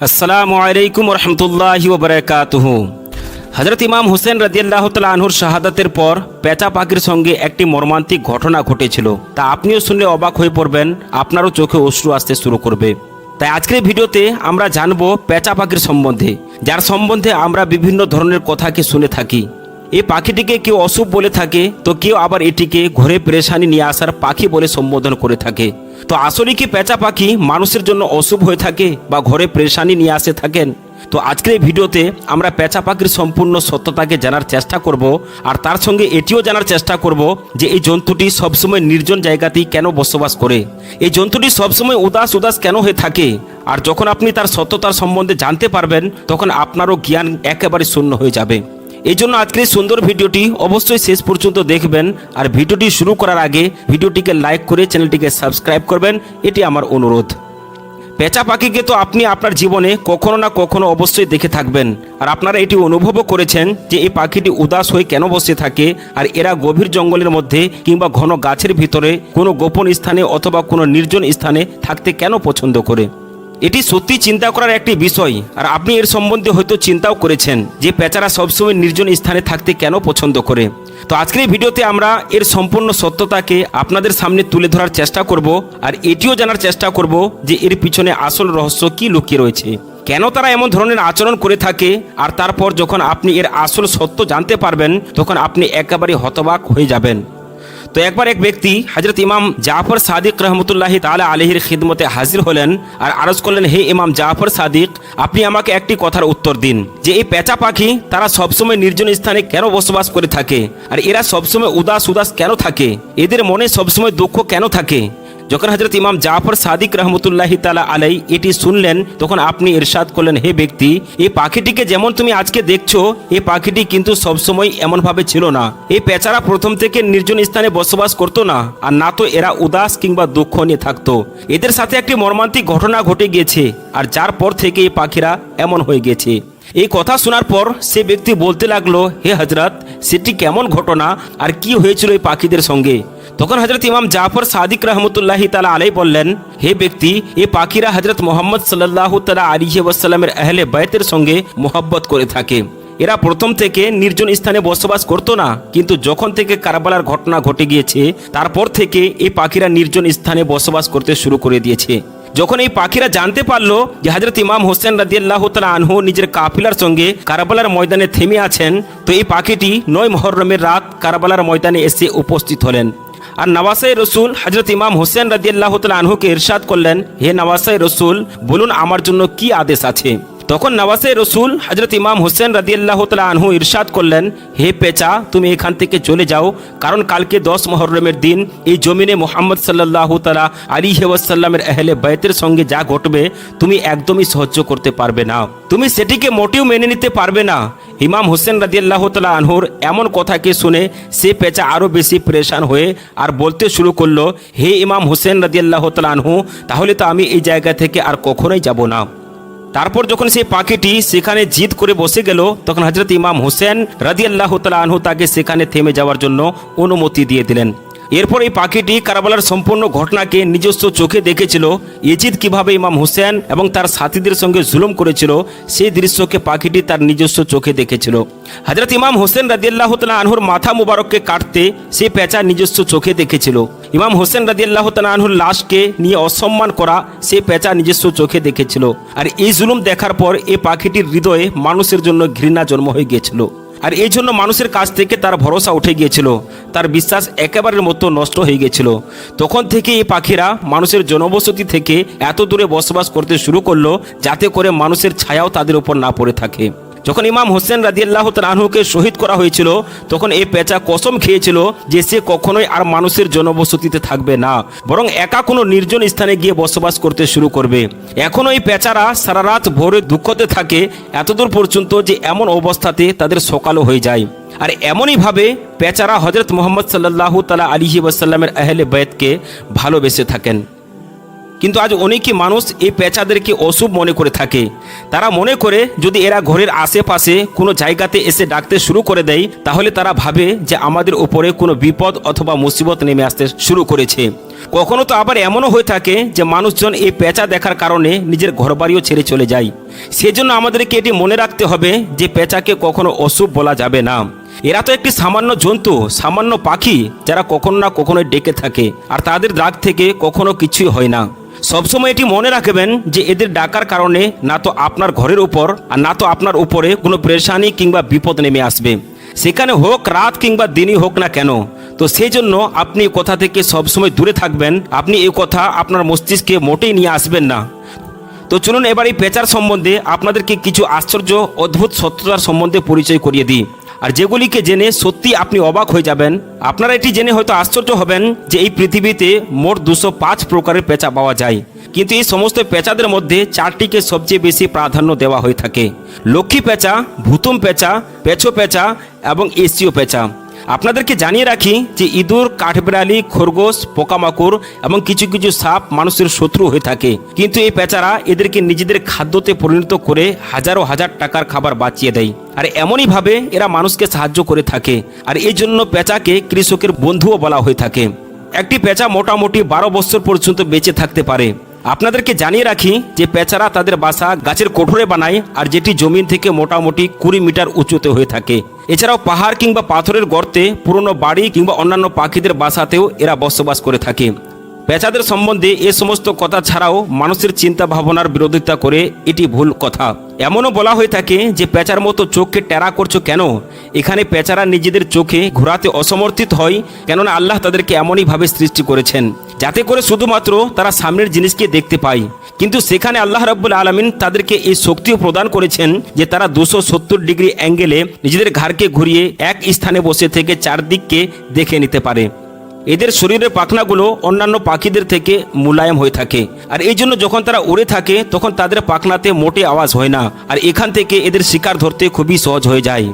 আসসালামু আলাইকুম রহমতুল্লাহ ওবরাকাতুহু। হজরত ইমাম হুসেন তাল আনহুর শাহাদাতের পর পেঁচা পাখির সঙ্গে একটি মর্মান্তিক ঘটনা ঘটেছিল। তা আপনিও শুনলে অবাক হয়ে পড়বেন, আপনারও চোখে অশ্রু আসতে শুরু করবে। তাই আজকের ভিডিওতে আমরা জানব পেঁচা পাখির সম্বন্ধে, যার সম্বন্ধে আমরা বিভিন্ন ধরনের কথাকে শুনে থাকি। এই পাখিটিকে কেউ অশুভ বলে থাকে, তো কেউ আবার এটিকে ঘরে পেরেশানি নিয়ে আসার পাখি বলে সম্বোধন করে থাকে। তো আসলে কি পেঁচা পাখি মানুষের জন্য অশুভ হয়ে থাকে বা ঘরে পেরেশানি নিয়ে আসে থাকেন? তো আজকের এই ভিডিওতে আমরা পেঁচা পাখির সম্পূর্ণ সত্যতাকে জানার চেষ্টা করব, আর তার সঙ্গে এটিও জানার চেষ্টা করব যে এই জন্তুটি সবসময় নির্জন জায়গাতেই কেন বসবাস করে? এই জন্তুটি সবসময় উদাস উদাস কেন হয়ে থাকে? আর যখন আপনি তার সত্যতার সম্বন্ধে জানতে পারবেন, তখন আপনারও জ্ঞান একেবারে শূন্য হয়ে যাবে। এই জন্য আজকের সুন্দর ভিডিওটি অবশ্যই শেষ পর্যন্ত দেখবেন। আর ভিডিওটি শুরু করার আগে ভিডিওটিকে লাইক করে চ্যানেলটিকে সাবস্ক্রাইব করবেন। এটি আমার অনুরোধ। পেঁচা পাখিকে তো আপনি আপনার জীবনে কখনো না কখনো অবশ্যই দেখে থাকবেন। আর আপনারা এটি অনুভবও করেছেন যে এই পাখিটি উদাস হয়ে কেন বসে থাকে আর এরা গভীর জঙ্গলের মধ্যে কিংবা ঘন গাছের ভিতরে কোনো গোপন স্থানে অথবা কোনো নির্জন স্থানে থাকতে কেন পছন্দ করে? এটি সত্যি চিন্তা করার একটি বিষয়। আর আপনি এর সম্বন্ধে হয়তো চিন্তাও করেছেন যে পেঁচারা সবসময় নির্জন স্থানে থাকতে কেন পছন্দ করে। তো আজকের এই ভিডিওতে আমরা এর সম্পূর্ণ সত্যতাকে আপনাদের সামনে তুলে ধরার চেষ্টা করব আর এটিও জানার চেষ্টা করব যে এর পিছনে আসল রহস্য কি লুকিয়ে রয়েছে। কেন তারা এমন ধরনের আচরণ করে থাকে আর তারপর যখন আপনি এর আসল সত্য জানতে পারবেন, তখন আপনি একেবারে হতবাক হয়ে যাবেন। তো একবার এক ব্যক্তি হজরত ইমাম জাফর সাদিক রহমতুল্লাহ তালা আলহির খিদমতে হাজির হলেন আর আরজ করলেন, হে ইমাম জাফর সাদিক, আপনি আমাকে একটি কথার উত্তর দিন। যে এই পেঁচা পাখি তারা সবসময় নির্জন স্থানে কেন বসবাস করে থাকে? আর এরা সবসময় উদাস উদাস কেন থাকে? এদের মনে সবসময় দুঃখ কেন থাকে? যখন হজরত ইমাম জাফর সাদিক রহমতুল্লাহ তালা আলাই এটি শুনলেন, তখন আপনি ইরশাদ করলেন, হে ব্যক্তি, এই পাখিটিকে যেমন তুমি আজকে দেখছ, এই পাখিটি কিন্তু সবসময় এমনভাবে ছিল না। এই পেঁচারা প্রথম থেকে নির্জন স্থানে বসবাস করতো না, আর না তো এরা উদাস কিংবা দুঃখ নিয়ে থাকতো। এদের সাথে একটি মর্মান্তিক ঘটনা ঘটে গিয়েছে, আর যার পর থেকে এই পাখিরা এমন হয়ে গেছে এই কথা শোনার পর সে ব্যক্তি বলতে লাগল, হে হজরত সেটি কেমন ঘটনা, আর কি হয়েছিল এই পাখিদের সঙ্গে? তখন হজরত ইমাম জাফর সাদিক রহমতুল্লাহ তালা আলাই বললেন, হে ব্যক্তি, এ পাখিরা হজরত মোহাম্মদ সাল্লাহ তালা আলিহি ওয়াসাল্লামের আহলে বয়তের সঙ্গে মোহব্বত করে থাকে। এরা প্রথম থেকে নির্জন স্থানে বসবাস করতো না, কিন্তু যখন থেকে কারবালার ঘটনা ঘটে গিয়েছে, তারপর থেকে এই পাখিরা নির্জন স্থানে বসবাস করতে শুরু করে দিয়েছে। যখন এই পাখিরা জানতে পারল যে হজরত ইমাম হোসেন রাদিয়াল্লাহ তালা আনহু নিজের কাফিলার সঙ্গে কারাবালার ময়দানে থেমে আছেন, তো এই পাখিটি নয় মহরমের রাত কারাবালার ময়দানে এসে উপস্থিত হলেন। আর নওয়াসাই রসুল হজরত ইমাম হোসেন রাজিয়াল্লাহ তাল আনহুকে ইরশাদ করলেন, হে নওয়াসাই রসুল, বলুন আমার জন্য কি আদেশ আছে? তখন নওয়াসে রসুল হজরত ইমাম হোসেন রাদিয়াল্লাহ তালা আনহু ইরশাদ করলেন, হে পেচা, তুমি এখান থেকে চলে যাও, কারণ কালকে দশ মহরমের দিন এই জমিনে মোহাম্মদ সাল্লাহ তালা আলী হেওয়াসাল্লামের আহলে বয়তের সঙ্গে যা ঘটবে, তুমি একদমই সহ্য করতে পারবে না। তুমি সেটিকে মোটেও মেনে নিতে পারবে না। ইমাম হোসেন রাদিয়াল্লাহ তালা আনহুর এমন কথাকে শুনে সে পেঁচা আরও বেশি পরেশান হয়ে আর বলতে শুরু করল, হে ইমাম হোসেন রাদিয়াল্লাহ তালা আনহু, তাহলে তো আমি এই জায়গা থেকে আর কখনোই যাব না। তারপর যখন সেই পাখিটি সেখানে জিদ করে বসে গেল, তখন হজরত ইমাম হোসেন রাজি আল্লাহ আনহু তাকে সেখানে থেমে যাওয়ার জন্য অনুমতি দিয়ে দিলেন। এরপর এই পাখিটি কারাবালার সম্পূর্ণ ঘটনাকে নিজস্ব চোখে দেখেছিল। ইজিদ কীভাবে ইমাম হোসেন এবং তার সাথীদের সঙ্গে জুলুম করেছিল, সেই দৃশ্যকে পাখিটি তার নিজস্ব চোখে দেখেছিল। হজরত ইমাম হোসেন রাজিয়াল্লাহ তালা আনহুর মাথা মুবারককে কাটতে সে পেঁচা নিজস্ব চোখে দেখেছিল। ইমাম হোসেন রাজিয়াল্লাহ তালা আনহুর লাশকে নিয়ে অসম্মান করা সে পেঁচা নিজস্ব চোখে দেখেছিল। আর এই জুলুম দেখার পর এই পাখিটির হৃদয়ে মানুষের জন্য ঘৃণা জন্ম হয়ে গিয়েছিল। আর এই জন্য মানুষের কাছ থেকে তার ভরসা উঠে গিয়েছিল। তার বিশ্বাস একেবারের মতো নষ্ট হয়ে গিয়েছিল। তখন থেকে এই পাখিরা মানুষের জনবসতি থেকে এত দূরে বসবাস করতে শুরু করল, যাতে করে মানুষের ছায়াও তাদের উপর না পড়ে থাকে। যখন ইমাম হোসেন রাজিয়াল্লাহ তানহুকে শহীদ করা হয়েছিল, তখন এই পেঁচা কসম খেয়েছিল যে সে কখনোই আর মানুষের জনবসতিতে থাকবে না। বরং একা কোনো নির্জন স্থানে গিয়ে বসবাস করতে শুরু করবে। এখনও এই পেঁচারা সারা রাত ভোরে দুঃখতে থাকে, এতদূর পর্যন্ত যে এমন অবস্থাতে তাদের সকালও হয়ে যায়। আর এমনইভাবে পেঁচারা হজরত মোহাম্মদ সাল্লাহ তালা আলিহি ওয়াসাল্লামের আহলে বয়তকে ভালোবেসে থাকেন। কিন্তু আজ অনেকই মানুষ এই পেঁচাদেরকে অশুভ মনে করে থাকে। তারা মনে করে যদি এরা ঘরের আশেপাশে কোনো জায়গাতে এসে ডাকতে শুরু করে দেয়, তাহলে তারা ভাবে যে আমাদের উপরে কোনো বিপদ অথবা মুসিবত নেমে আসতে শুরু করেছে। কখনো তো আবার এমনও হয়ে থাকে যে মানুষজন এই পেঁচা দেখার কারণে নিজের ঘরবাড়িও ছেড়ে চলে যায়। সেজন্য আমাদেরকে এটি মনে রাখতে হবে যে পেঁচাকে কখনো অশুভ বলা যাবে না। এরা তো একটি সামান্য জন্তু, সামান্য পাখি, যারা কখনো না কখনো ডেকে থাকে, আর তাদের ডাক থেকে কখনো কিছুই হয় না। সবসময় এটি মনে রাখবেন যে এদের ডাকার কারণে না তো আপনার ঘরের উপর আর না তো আপনার উপরে কোনো পরেশানি কিংবা বিপদ নেমে আসবে। সেখানে হোক রাত কিংবা দিনই হোক না কেন, তো সেই জন্য আপনি কথা থেকে সবসময় দূরে থাকবেন। আপনি এই কথা আপনার মস্তিষ্কে মোটেই নিয়ে আসবেন না। তো চলুন এবার এই পেঁচার সম্বন্ধে আপনাদেরকে কিছু আশ্চর্য, অদ্ভুত সত্যতার সম্বন্ধে পরিচয় করিয়ে দিই। আর যেগুলিকে জেনে সত্যি আপনি অবাক হয়ে যাবেন, আপনারা এটি জেনে হয়তো আশ্চর্য হবেন যে এই পৃথিবীতে মোট দুশো পাঁচ প্রকারের পেঁচা পাওয়া যায়। কিন্তু এই সমস্ত পেঁচাদের মধ্যে চারটিকে সবচেয়ে বেশি প্রাধান্য দেওয়া হয়ে থাকে। লক্ষ্মী পেঁচা, ভুতুম পেঁচা, পেঁচো পেঁচা এবং এশীয় পেঁচা। আপনাদেরকে জানিয়ে রাখি যে ইঁদুর, কাঠবিড়ালি, খরগোশ, পোকামাকড় এবং কিছু কিছু সাপ মানুষের শত্রু হয়ে থাকে। কিন্তু এই পেঁচারা এদেরকে নিজেদের খাদ্যতে পরিণত করে হাজারো হাজার টাকার খাবার বাঁচিয়ে দেয়। আর এমনইভাবে এরা মানুষকে সাহায্য করে থাকে। আর এই জন্য পেঁচাকে কৃষকের বন্ধুও বলা হয়ে থাকে। একটি পেঁচা মোটামুটি বারো বছর পর্যন্ত বেঁচে থাকতে পারে। আপনাদেরকে জানিয়ে রাখি যে পেঁচারা তাদের বাসা গাছের কোঠরে বানায় আর যেটি জমিন থেকে মোটামুটি কুড়ি মিটার উঁচুতে হয়ে থাকে। এছাড়াও পাহাড় কিংবা পাথরের গর্তে পুরনো বাড়ি কিংবা অন্যান্য পাখিদের বাসাতেও এরা বসবাস করে থাকে। পেঁচাদের সম্বন্ধে এ সমস্ত কথা ছাড়াও মানুষের চিন্তা ভাবনার বিরোধিতা করে এটি ভুল কথা। এমনও বলা হয়ে থাকে যে পেঁচার মতো চোখকে টেরা করছ কেন? এখানে পেঁচারা নিজেদের চোখে ঘোরাতে অসমর্থিত হয়, কেননা আল্লাহ তাদেরকে এমনইভাবে সৃষ্টি করেছেন, যাতে করে শুধুমাত্র তারা সামনের জিনিসকে দেখতে পায়। কিন্তু সেখানে আল্লাহ রাব্বুল আলমিন তাদেরকে এই শক্তিও প্রদান করেছেন যে তারা দুশো সত্তর ডিগ্রি অ্যাঙ্গেলে নিজেদের ঘাড়কে ঘুরিয়ে এক স্থানে বসে থেকে চারদিককে দেখে নিতে পারে। এদের শরীরের পাখনাগুলো অন্যান্য পাখিদের থেকে মুলায়ম হয়ে থাকে। আর এই জন্য যখন তারা উড়ে থাকে, তখন তাদের পাখনাতে মোটে আওয়াজ হয় না। আর এখান থেকে এদের শিকার ধরতে খুবই সহজ হয়ে যায়।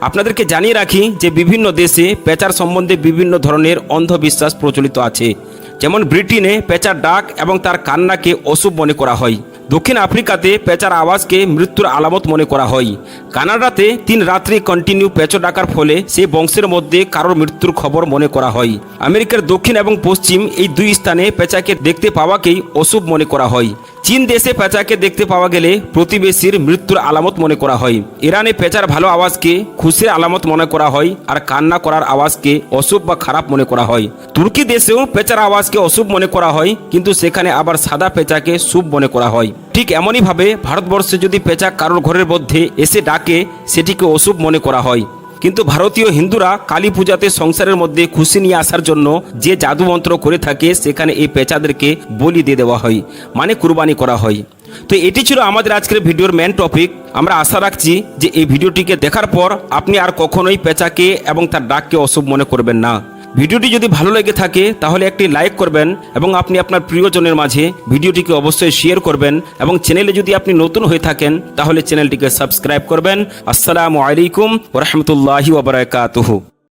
আপনাদেরকে জানিয়ে রাখি যে বিভিন্ন দেশে পেঁচার সম্বন্ধে বিভিন্ন ধরনের অন্ধবিশ্বাস প্রচলিত আছে। যেমন ব্রিটেনে পেঁচার ডাক এবং তার কান্নাকে অশুভ মনে করা হয়। দক্ষিণ আফ্রিকাতে পেঁচার আওয়াজকে মৃত্যুর আলামত মনে করা হয়। কানাডাতে তিন রাত্রি কন্টিনিউ পেঁচো ডাকার ফলে সে বংশের মধ্যে কারোর মৃত্যুর খবর মনে করা হয়। আমেরিকার দক্ষিণ এবং পশ্চিম এই দুই স্থানে পেঁচাকে দেখতে পাওয়াকেই অশুভ মনে করা হয়। চীন দেশে পেঁচাকে দেখতে পাওয়া গেলে প্রতিবেশীর মৃত্যুর আলামত মনে করা হয়। ইরানে পেঁচার ভালো আওয়াজকে খুশির আলামত মনে করা হয় আর কান্না করার আওয়াজকে অশুভ বা খারাপ মনে করা হয়। তুর্কি দেশেও পেঁচার আওয়াজকে অশুভ মনে করা হয়, কিন্তু সেখানে আবার সাদা পেঁচাকে শুভ মনে করা হয়। ঠিক এমনইভাবে ভারতবর্ষে যদি পেঁচা কারোর ঘরের মধ্যে এসে ডাকে, সেটিকে অশুভ মনে করা হয়। কিন্তু ভারতীয় হিন্দুরা কালী পূজাতে সংসারের মধ্যে খুশি নিয়ে আসার জন্য যে জাদু মন্ত্র করে থাকে, সেখানে এই পেঁচাদেরকে বলি দিয়ে দেওয়া হয় মানে কুরবানি করা হয়। তো এটি ছিল আমাদের আজকের ভিডিওর মেন টপিক আমরা আশা রাখছি যে এই ভিডিওটিকে দেখার পর আপনি আর কখনোই পেঁচাকে এবং তার ডাককে অশুভ মনে করবেন না। ভিডিওটি যদি ভালো লেগে থাকে, তাহলে একটি লাইক করবেন এবং আপনি আপনার প্রিয়জনের মাঝে ভিডিওটিকে অবশ্যই শেয়ার করবেন এবং চ্যানেলে যদি আপনি নতুন হয়ে থাকেন, তাহলে চ্যানেলটিকে সাবস্ক্রাইব করবেন। আসসালামু আলাইকুম ওরহমতুল্লাহি ওবরাকাতুহু